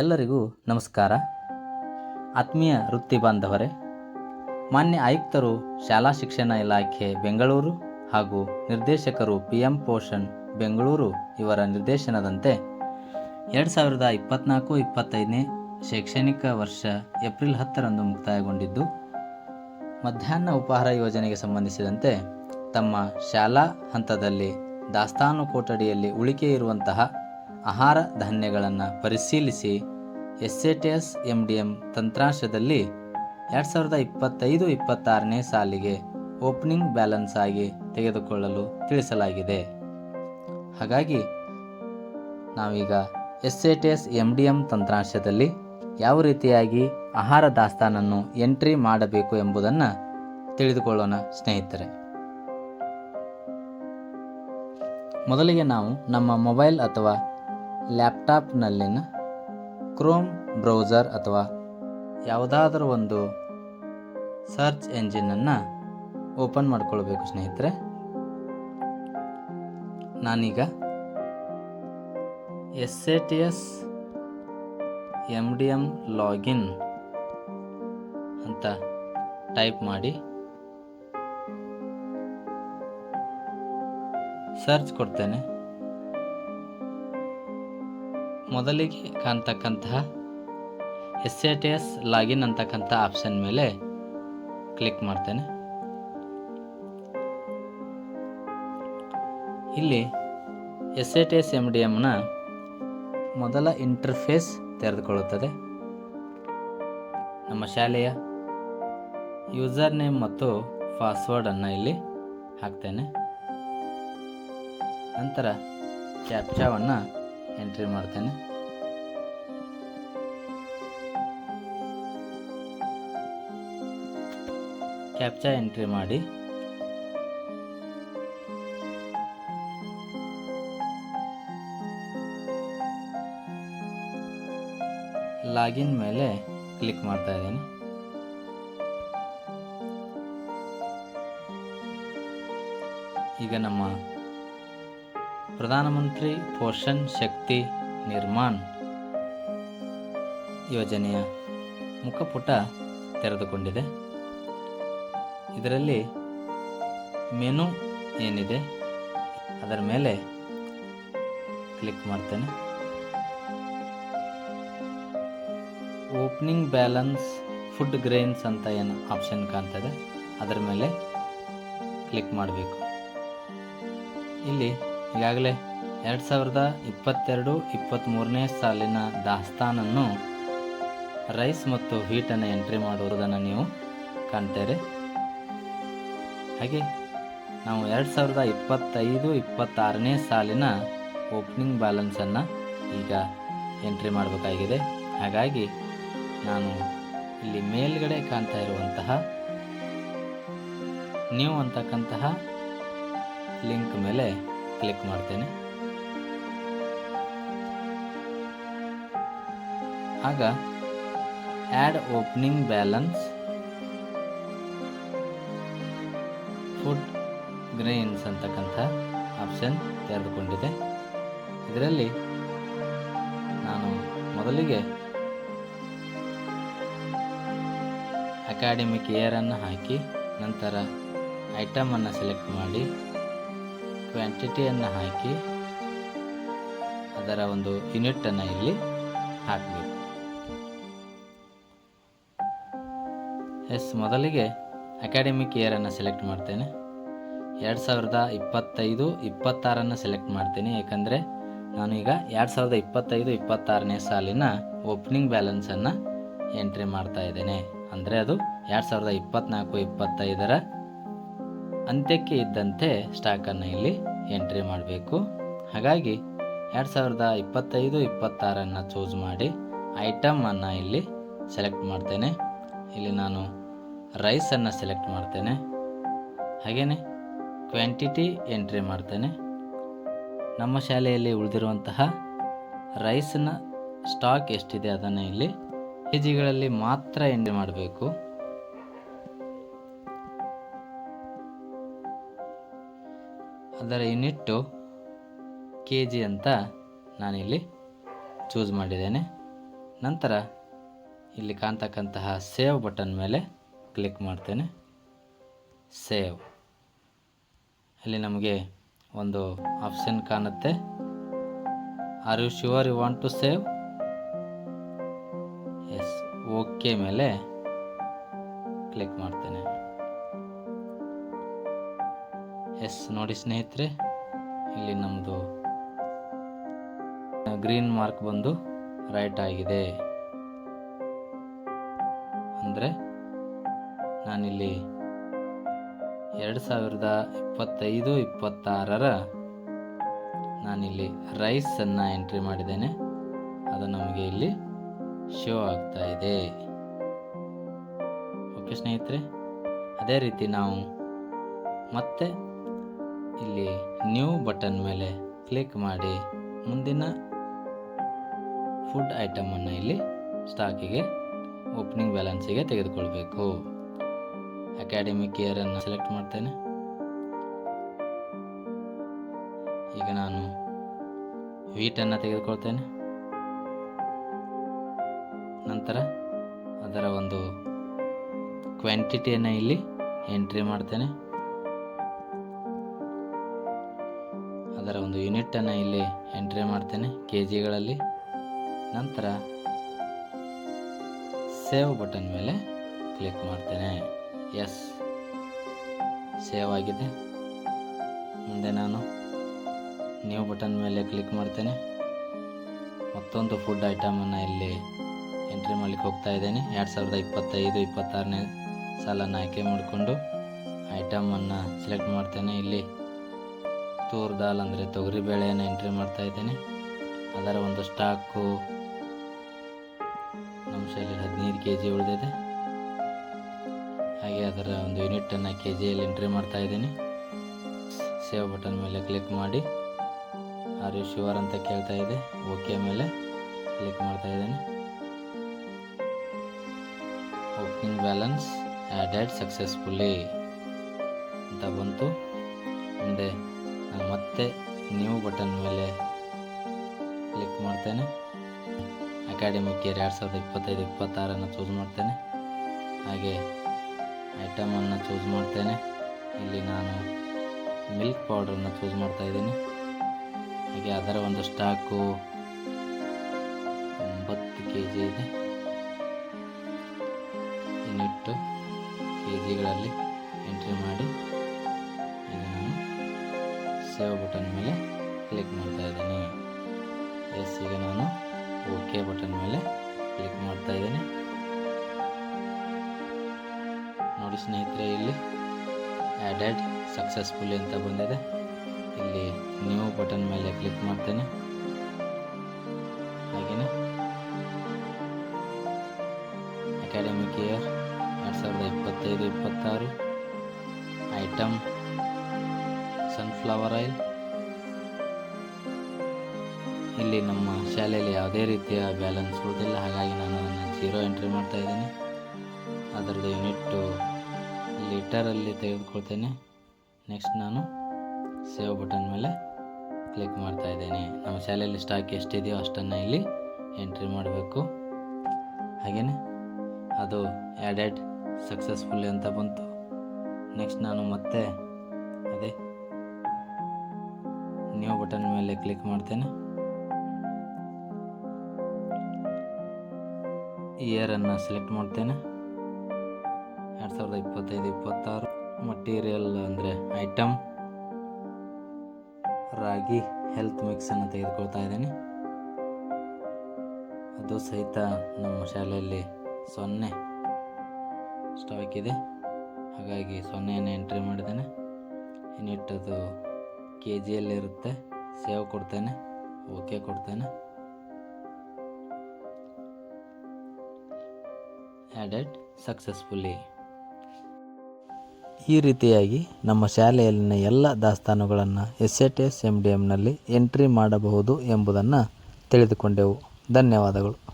ಎಲ್ಲರಿಗೂ ನಮಸ್ಕಾರ. ಆತ್ಮೀಯ ವೃತ್ತಿ ಬಾಂಧವರೇ, ಮಾನ್ಯ ಆಯುಕ್ತರು, ಶಾಲಾ ಶಿಕ್ಷಣ ಇಲಾಖೆ ಬೆಂಗಳೂರು ಹಾಗೂ ನಿರ್ದೇಶಕರು ಪಿ ಎಂ ಪೋಷಣ್ ಬೆಂಗಳೂರು ಇವರ ನಿರ್ದೇಶನದಂತೆ ಎರಡು ಸಾವಿರದ ಇಪ್ಪತ್ತ್ನಾಲ್ಕು ಇಪ್ಪತ್ತೈದನೇ ಶೈಕ್ಷಣಿಕ ವರ್ಷ ಏಪ್ರಿಲ್ ಹತ್ತರಂದು ಮುಕ್ತಾಯಗೊಂಡಿದ್ದು, ಮಧ್ಯಾಹ್ನ ಉಪಹಾರ ಯೋಜನೆಗೆ ಸಂಬಂಧಿಸಿದಂತೆ ತಮ್ಮ ಶಾಲಾ ಹಂತದಲ್ಲಿ ದಾಸ್ತಾನು ಕೊಠಡಿಯಲ್ಲಿ ಉಳಿಕೆ ಇರುವಂತಹ ಆಹಾರ ಧಾನ್ಯಗಳನ್ನು ಪರಿಶೀಲಿಸಿ S A T S M D M ತಂತ್ರಾಂಶದಲ್ಲಿ ಎರಡು ಸಾವಿರದ ಇಪ್ಪತ್ತೈದು ಇಪ್ಪತ್ತಾರನೇ ಸಾಲಿಗೆ ಓಪನಿಂಗ್ ಬ್ಯಾಲೆನ್ಸ್ ಆಗಿ ತೆಗೆದುಕೊಳ್ಳಲು ತಿಳಿಸಲಾಗಿದೆ. ಹಾಗಾಗಿ ನಾವೀಗ S A T S M D M ತಂತ್ರಾಂಶದಲ್ಲಿ ಯಾವ ರೀತಿಯಾಗಿ ಆಹಾರ ದಾಸ್ತಾನನ್ನು ಎಂಟ್ರಿ ಮಾಡಬೇಕು ಎಂಬುದನ್ನು ತಿಳಿದುಕೊಳ್ಳೋಣ, ಸ್ನೇಹಿತರೆ. ಮೊದಲಿಗೆ ನಾವು ನಮ್ಮ ಮೊಬೈಲ್ ಅಥವಾ ಲ್ಯಾಪ್ಟಾಪ್ನಲ್ಲಿನ ಕ್ರೋಮ್ ಬ್ರೌಸರ್ ಅಥವಾ ಯಾವುದಾದ್ರೂ ಒಂದು ಸರ್ಚ್ ಎಂಜಿನನ್ನು ಓಪನ್ ಮಾಡ್ಕೊಳ್ಬೇಕು ಸ್ನೇಹಿತರೆ. ನಾನೀಗ S A T S M D M login ಅಂತ ಟೈಪ್ ಮಾಡಿ ಸರ್ಚ್ ಕೊಡ್ತೇನೆ. ಮೊದಲಿಗೆ ಕಾಣ್ತಕ್ಕಂತಹ S A T S login ಅಂತಕ್ಕಂಥ ಆಪ್ಷನ್ ಮೇಲೆ ಕ್ಲಿಕ್ ಮಾಡ್ತೇನೆ. ಇಲ್ಲಿ S A T S M D ಎಮ್ನ ಮೊದಲ ಇಂಟರ್ಫೇಸ್ ತೆರೆದುಕೊಳ್ಳುತ್ತದೆ. ನಮ್ಮ ಶಾಲೆಯ ಯೂಸರ್ ನೇಮ್ ಮತ್ತು ಪಾಸ್ವರ್ಡನ್ನು ಇಲ್ಲಿ ಹಾಕ್ತೇನೆ. ನಂತರ ಕ್ಯಾಪ್ಚಾವನ್ನು ಎಂಟ್ರಿ ಮಾಡ್ತೇನೆ. ಕ್ಯಾಪ್ಚಾ ಎಂಟ್ರಿ ಮಾಡಿ. ಲಾಗಿನ್ ಮೇಲೆ ಕ್ಲಿಕ್ ಮಾಡ್ತಾ ಇದ್ದೀನಿ. ಈಗ ನಮ್ಮ ಪ್ರಧಾನಮಂತ್ರಿ ಪೋಷಣ್ ಶಕ್ತಿ ನಿರ್ಮಾಣ್ ಯೋಜನೆಯ ಮುಖಪುಟ ತೆರೆದುಕೊಂಡಿದೆ. ಇದರಲ್ಲಿ ಮೆನು ಏನಿದೆ, ಅದರ ಮೇಲೆ ಕ್ಲಿಕ್ ಮಾಡ್ತೇನೆ. ಓಪನಿಂಗ್ ಬ್ಯಾಲೆನ್ಸ್ ಫುಡ್ ಗ್ರೇನ್ಸ್ ಅಂತ ಏನು ಆಪ್ಷನ್ ಕಾಣ್ತದೆ, ಅದರ ಮೇಲೆ ಕ್ಲಿಕ್ ಮಾಡಬೇಕು. ಇಲ್ಲಿ ಈಗಾಗಲೇ ಎರಡು ಸಾವಿರದ ಇಪ್ಪತ್ತೆರಡು ಇಪ್ಪತ್ತ್ಮೂರನೇ ಸಾಲಿನ ದಾಸ್ತಾನನ್ನು ರೈಸ್ ಮತ್ತು ಹೀಟನ್ನು ಎಂಟ್ರಿ ಮಾಡುವುದನ್ನು ನೀವು ಕಾಣ್ತೀರಿ. ಹಾಗೆ ನಾವು ಎರಡು ಸಾವಿರದ ಇಪ್ಪತ್ತೈದು ಇಪ್ಪತ್ತಾರನೇ ಸಾಲಿನ ಓಪನಿಂಗ್ ಬ್ಯಾಲೆನ್ಸನ್ನು ಈಗ ಎಂಟ್ರಿ ಮಾಡಬೇಕಾಗಿದೆ. ಹಾಗಾಗಿ ನಾನು ಇಲ್ಲಿ ಮೇಲ್ಗಡೆ ಕಾಣ್ತಾ ಇರುವಂತಹ ನ್ಯೂ ಅಂತಕ್ಕಂತಹ ಲಿಂಕ್ ಮೇಲೆ ಕ್ಲಿಕ್ ಮಾಡ್ತೇನೆ. ಆಗ add opening balance food grains ಅಂತಕ್ಕಂಥ ಆಪ್ಷನ್ ತೆರೆದುಕೊಂಡಿದೆ. ಇದರಲ್ಲಿ ನಾನು ಮೊದಲಿಗೆ ಅಕಾಡೆಮಿಕ್ ಇಯರನ್ನು ಹಾಕಿ, ನಂತರ ಐಟಮನ್ನು ಸೆಲೆಕ್ಟ್ ಮಾಡಿ ಕ್ವಾಂಟಿಟಿಯನ್ನು ಹಾಕಿ ಅದರ ಒಂದು ಯೂನಿಟನ್ನು ಇಲ್ಲಿ ಹಾಕಬೇಕು. ಎಸ್, ಮೊದಲಿಗೆ ಅಕಾಡೆಮಿಕ್ ಇಯರನ್ನು ಸೆಲೆಕ್ಟ್ ಮಾಡ್ತೇನೆ. ಎರಡು ಸಾವಿರದ ಇಪ್ಪತ್ತೈದು, ಇಪ್ಪತ್ತಾರನ್ನು ಸೆಲೆಕ್ಟ್ ಮಾಡ್ತೀನಿ. ಯಾಕಂದರೆ ನಾನು ಈಗ ಎರಡು ಸಾವಿರದ ಇಪ್ಪತ್ತೈದು, ಇಪ್ಪತ್ತಾರನೇ ಸಾಲಿನ ಓಪನಿಂಗ್ ಬ್ಯಾಲೆನ್ಸನ್ನು ಎಂಟ್ರಿ ಮಾಡ್ತಾ ಇದ್ದೇನೆ. ಅಂದರೆ ಅದು ಎರಡು ಸಾವಿರದ ಇಪ್ಪತ್ತ್ನಾಲ್ಕು ಇಪ್ಪತ್ತೈದರ ಅಂತ್ಯಕ್ಕೆ ಇದ್ದಂತೆ ಸ್ಟಾಕನ್ನು ಇಲ್ಲಿ ಎಂಟ್ರಿ ಮಾಡಬೇಕು. ಹಾಗಾಗಿ ಎರಡು ಸಾವಿರದ ಇಪ್ಪತ್ತೈದು, ಇಪ್ಪತ್ತಾರನ್ನು ಚೂಸ್ ಮಾಡಿ ಐಟಮನ್ನು ಇಲ್ಲಿ ಸೆಲೆಕ್ಟ್ ಮಾಡ್ತೇನೆ. ಇಲ್ಲಿ ನಾನು ರೈಸನ್ನು ಸೆಲೆಕ್ಟ್ ಮಾಡ್ತೇನೆ. ಹಾಗೆಯೇ ಕ್ವಾಂಟಿಟಿ ಎಂಟ್ರಿ ಮಾಡ್ತೇನೆ. ನಮ್ಮ ಶಾಲೆಯಲ್ಲಿ ಉಳಿದಿರುವಂತಹ ರೈಸ್ನ ಸ್ಟಾಕ್ ಎಷ್ಟಿದೆ ಅದನ್ನು ಇಲ್ಲಿ ಕೆ ಜಿಗಳಲ್ಲಿ ಮಾತ್ರ ಎಂಟ್ರಿ ಮಾಡಬೇಕು. ಅದರ ಯೂನಿಟ್ಟು ಕೆ ಜಿ ಅಂತ ನಾನಿಲ್ಲಿ ಚೂಸ್ ಮಾಡಿದ್ದೇನೆ. ನಂತರ ಇಲ್ಲಿ ಕಾಣ್ತಕ್ಕಂತಹ ಸೇವ್ ಬಟನ್ ಮೇಲೆ ಕ್ಲಿಕ್ ಮಾಡ್ತೇನೆ. ಸೇವ್ ಇಲ್ಲಿ ನಮಗೆ ಒಂದು ಆಪ್ಷನ್ ಕಾಣುತ್ತೆ. Are you sure you want to save yes okay ಮೇಲೆ ಕ್ಲಿಕ್ ಮಾಡ್ತೇನೆ. ಎಸ್ ನೋಡಿ ಸ್ನೇಹಿತರೆ, ಇಲ್ಲಿ ನಮ್ಮದು ಗ್ರೀನ್ ಮಾರ್ಕ್ ಬಂದು ರೈಟ್ ಆಗಿದೆ. ಅಂದರೆ ನಾನಿಲ್ಲಿ ಎರಡು ಸಾವಿರದ ಇಪ್ಪತ್ತೈದು, ಇಪ್ಪತ್ತಾರರ ನಾನಿಲ್ಲಿ ರೈಸನ್ನು ಎಂಟ್ರಿ ಮಾಡಿದ್ದೇನೆ. ಅದು ನಮಗೆ ಇಲ್ಲಿ ಶೋ ಆಗ್ತಾ ಇದೆ. ಓಕೆ ಸ್ನೇಹಿತರೆ, ಅದೇ ರೀತಿ ನಾವು ಮತ್ತೆ ಇಲ್ಲಿ ನ್ಯೂ ಬಟನ್ ಮೇಲೆ ಕ್ಲಿಕ್ ಮಾಡಿ ಮುಂದಿನ ಫುಡ್ ಐಟಮನ್ನು ಇಲ್ಲಿ ಸ್ಟಾಕಿಗೆ, ಓಪನಿಂಗ್ ಬ್ಯಾಲೆನ್ಸಿಗೆ ತೆಗೆದುಕೊಳ್ಬೇಕು. ಅಕಾಡೆಮಿಕ್ ಇಯರನ್ನು ಸೆಲೆಕ್ಟ್ ಮಾಡ್ತೇನೆ. ಈಗ ನಾನು ವೀಟನ್ನು ತೆಗೆದುಕೊಳ್ತೇನೆ. ನಂತರ ಅದರ ಒಂದು ಕ್ವಾಂಟಿಟಿಯನ್ನು ಇಲ್ಲಿ ಎಂಟ್ರಿ ಮಾಡ್ತೇನೆ. ಅದರ ಒಂದು ಯೂನಿಟನ್ನು ಇಲ್ಲಿ ಎಂಟ್ರಿ ಮಾಡ್ತೇನೆ ಕೆ ಜಿಗಳಲ್ಲಿ ನಂತರ ಸೇವ್ ಬಟನ್ ಮೇಲೆ ಕ್ಲಿಕ್ ಮಾಡ್ತೇನೆ. ಎಸ್. ಸೇವ್ ಆಗಿದೆ. ಮುಂದೆ ನಾನು ನ್ಯೂ ಬಟನ್ ಮೇಲೆ ಕ್ಲಿಕ್ ಮಾಡ್ತೇನೆ. ಮತ್ತೊಂದು ಫುಡ್ ಐಟಮನ್ನು ಇಲ್ಲಿ ಎಂಟ್ರಿ ಮಾಡಲಿಕ್ಕೆ ಹೋಗ್ತಾ ಇದ್ದೇನೆ. ಎರಡು ಸಾವಿರದ ಇಪ್ಪತ್ತೈದು, ಇಪ್ಪತ್ತಾರನೇ ಸಾಲನ್ನು ಆಯ್ಕೆ ಮಾಡಿಕೊಂಡು ಐಟಮನ್ನು ಸೆಲೆಕ್ಟ್ ಮಾಡ್ತೇನೆ. ಇಲ್ಲಿ ತೂರ್ ದಾಲ್ ಅಂದರೆ ತೊಗರಿ ಬೇಳೆಯನ್ನು ಎಂಟ್ರಿ ಮಾಡ್ತಾ ಇದ್ದೇನೆ. ಅದರ ಒಂದು ಸ್ಟಾಕು ನಮ್ಮ ಶೈಲಿ ಹದಿನೈದು ಕೆ ಜಿ ಉಳಿದಿದೆ. ಹಾಗೆ ಅದರ ಒಂದು ಯೂನಿಟನ್ನು ಕೆ ಜಿಯಲ್ಲಿ ಎಂಟ್ರಿ ಮಾಡ್ತಾ ಇದ್ದೀನಿ. ಸೇವ್ ಬಟನ್ ಮೇಲೆ ಕ್ಲಿಕ್ ಮಾಡಿ. ಆರ್ ಯು ಶಿವರ್ ಅಂತ ಕೇಳ್ತಾ ಇದೆ. ಓಕೆ ಮೇಲೆ ಕ್ಲಿಕ್ ಮಾಡ್ತಾ ಇದ್ದೇನೆ. ಓಪನಿಂಗ್ ಬ್ಯಾಲೆನ್ಸ್ ಆ್ಯಡ್ ಸಕ್ಸಸ್ಫುಲ್ಲಿ ಅಂತ ಬಂತು. ಮುಂದೆ ಮತ್ತೆ ನ್ಯೂ ಬಟನ್ ಮೇಲೆ ಕ್ಲಿಕ್ ಮಾಡ್ತೇನೆ. ಅಕಾಡೆಮಿಕ್ ಇಯರ್ ಎರಡು ಸಾವಿರದ ಇಪ್ಪತ್ತೈದು, ಇಪ್ಪತ್ತಾರನ್ನು ಚೂಸ್ ಮಾಡ್ತೇನೆ. ಹಾಗೆ ಐಟಮನ್ನು ಚೂಸ್ ಮಾಡ್ತೇನೆ. ಇಲ್ಲಿ ನಾನು ಮಿಲ್ಕ್ ಪೌಡ್ರನ್ನು ಚೂಸ್ ಮಾಡ್ತಾ ಇದ್ದೀನಿ. ಹಾಗೆ ಅದರ ಒಂದು ಸ್ಟಾಕು ಒಂಬತ್ತು ಕೆ ಜಿ ಇದೆ. ಇನ್ನಿಟ್ಟು ಕೆ ಜಿಗಳಲ್ಲಿ ಎಂಟ್ರಿ ಮಾಡಿ ಸೇವ್ ಬಟನ್ ಮೇಲೆ ಕ್ಲಿಕ್ ಮಾಡ್ತಾ ಇದ್ದೀನಿ. ಎಸ್ ಈಗ ನಾನು ಓಕೆ ಬಟನ್ ಮೇಲೆ ಕ್ಲಿಕ್ ಮಾಡ್ತಾ ಇದ್ದೀನಿ. ನೋಡಿ ಸ್ನೇಹಿತರೆ, ಇಲ್ಲಿ ಆ್ಯಡೆಡ್ ಸಕ್ಸಸ್ಫುಲಿ ಅಂತ ಬಂದಿದೆ. ಇಲ್ಲಿ ನ್ಯೂ ಬಟನ್ ಮೇಲೆ ಕ್ಲಿಕ್ ಮಾಡ್ತೇನೆ. ಹಾಗೆಯೇ ಅಕಾಡೆಮಿಕ್ ಇಯರ್ ಎರಡು ಸಾವಿರದ ಇಪ್ಪತ್ತೈದು, ಇಪ್ಪತ್ತಾರು. ಐಟಮ್ ಸನ್ಫ್ಲವರ್ ಆಯಿಲ್ ಇಲ್ಲಿ ನಮ್ಮ ಶಾಲೆಯಲ್ಲಿ ಯಾವುದೇ ರೀತಿಯ ಬ್ಯಾಲೆನ್ಸ್ ಉಳಿದಿಲ್ಲ ಹಾಗಾಗಿ ನಾನು ಅದನ್ನು ಜೀರೋ ಎಂಟ್ರಿ ಮಾಡ್ತಾ ಇದ್ದೀನಿ. ಅದರದ್ದು ಯೂನಿಟ್ಟು ಲೀಟರಲ್ಲಿ ತೆಗೆದುಕೊಳ್ತೇನೆ. ನೆಕ್ಸ್ಟ್ ನಾನು ಸೇವ್ ಬಟನ್ ಮೇಲೆ ಕ್ಲಿಕ್ ಮಾಡ್ತಾ ಇದ್ದೇನೆ. ನಮ್ಮ ಶಾಲೆಯಲ್ಲಿ ಸ್ಟಾಕ್ ಎಷ್ಟಿದೆಯೋ ಅಷ್ಟನ್ನು ಇಲ್ಲಿ ಎಂಟ್ರಿ ಮಾಡಬೇಕು. ಹಾಗೆಯೇ ಅದು ಆ್ಯಡೆಡ್ ಸಕ್ಸಸ್ಫುಲ್ ಅಂತ ಬಂತು. ನೆಕ್ಸ್ಟ್ ನಾನು ಮತ್ತೆ ಅದೇ ನ್ಯೂ ಬಟನ್ ಮೇಲೆ ಕ್ಲಿಕ್ ಮಾಡ್ತೇನೆ. ಇಯರನ್ನು ಸೆಲೆಕ್ಟ್ ಮಾಡ್ತೇನೆ. ಎರಡು ಸಾವಿರದ ಇಪ್ಪತ್ತೈದು, ಇಪ್ಪತ್ತಾರು. ಮಟೀರಿಯಲ್ ಅಂದರೆ ಐಟಮ್ ರಾಗಿ ಹೆಲ್ತ್ ಮಿಕ್ಸನ್ನು ತೆಗೆದುಕೊಳ್ತಾ ಇದ್ದೇನೆ. ಅದು ಸಹಿತ ನಮ್ಮ ಶಾಲೆಯಲ್ಲಿ ಸೊನ್ನೆ ಸ್ಟಾಕ್ ಇದೆ. ಹಾಗಾಗಿ ಸೊನ್ನೆಯನ್ನು ಎಂಟ್ರಿ ಮಾಡಿದ್ದೇನೆ. ಇನ್ನಿಟ್ಟದು ಕೆ ಜಿಯಲ್ಲಿರುತ್ತೆ ಸೇವ್ ಕೊಡ್ತೇನೆ. ಓಕೆ ಕೊಡ್ತೇನೆ. ಆ್ಯಡೆಡ್ ಸಕ್ಸಸ್ಫುಲ್ಲಿ ಈ ರೀತಿಯಾಗಿ ನಮ್ಮ ಶಾಲೆಯಲ್ಲಿನ ಎಲ್ಲ ದಾಸ್ತಾನುಗಳನ್ನು S A T S M D ಎಮ್ನಲ್ಲಿ entry ಮಾಡಬಹುದು ಎಂಬುದನ್ನು ತಿಳಿದುಕೊಂಡೆವು. ಧನ್ಯವಾದಗಳು.